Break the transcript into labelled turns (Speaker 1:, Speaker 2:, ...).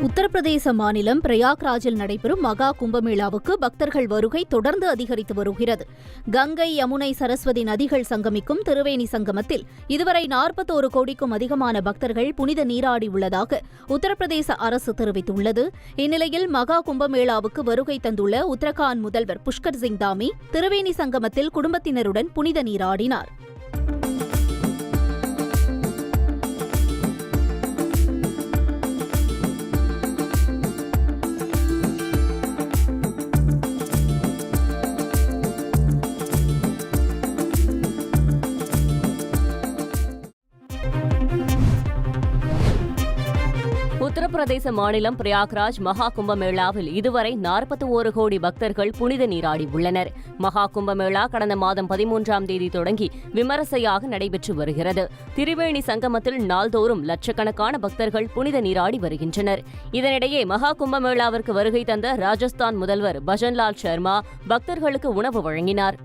Speaker 1: உத்தரப்பிரதேச மாநிலம் பிரயாக்ராஜில் நடைபெறும் மகா கும்பமேளாவுக்கு பக்தர்கள் வருகை தொடர்ந்து அதிகரித்து வருகிறது. கங்கை யமுனை சரஸ்வதி நதிகள் சங்கமிக்கும் திருவேணி சங்கமத்தில் இதுவரை நாற்பத்தோரு கோடிக்கும் அதிகமான பக்தர்கள் புனித நீராடி உள்ளதாக உத்தரப்பிரதேச அரசு தெரிவித்துள்ளது. இந்நிலையில் மகா கும்பமேளாவுக்கு வருகை தந்துள்ள உத்தரகாண்ட் முதல்வர் புஷ்கர் சிங் தாமி திருவேணி சங்கமத்தில் குடும்பத்தினருடன் புனித நீராடினார்.
Speaker 2: உத்தரப்பிரதேச மாநிலம் பிரயாக்ராஜ் மகா கும்பமேளாவில் இதுவரை நாற்பத்தி ஓரு கோடி பக்தர்கள் புனித நீராடி உள்ளனர். மகா கும்பமேளா கடந்த மாதம் பதிமூன்றாம் தேதி தொடங்கி விமரிசையாக நடைபெற்று வருகிறது. திரிவேணி சங்கமத்தில் நாள்தோறும் லட்சக்கணக்கான பக்தர்கள் புனித நீராடி வருகின்றனர். இதனிடையே மகா கும்பமேளாவிற்கு வருகை தந்த ராஜஸ்தான் முதல்வர் பஜன்லால் சர்மா பக்தர்களுக்கு உணவு வழங்கினார்.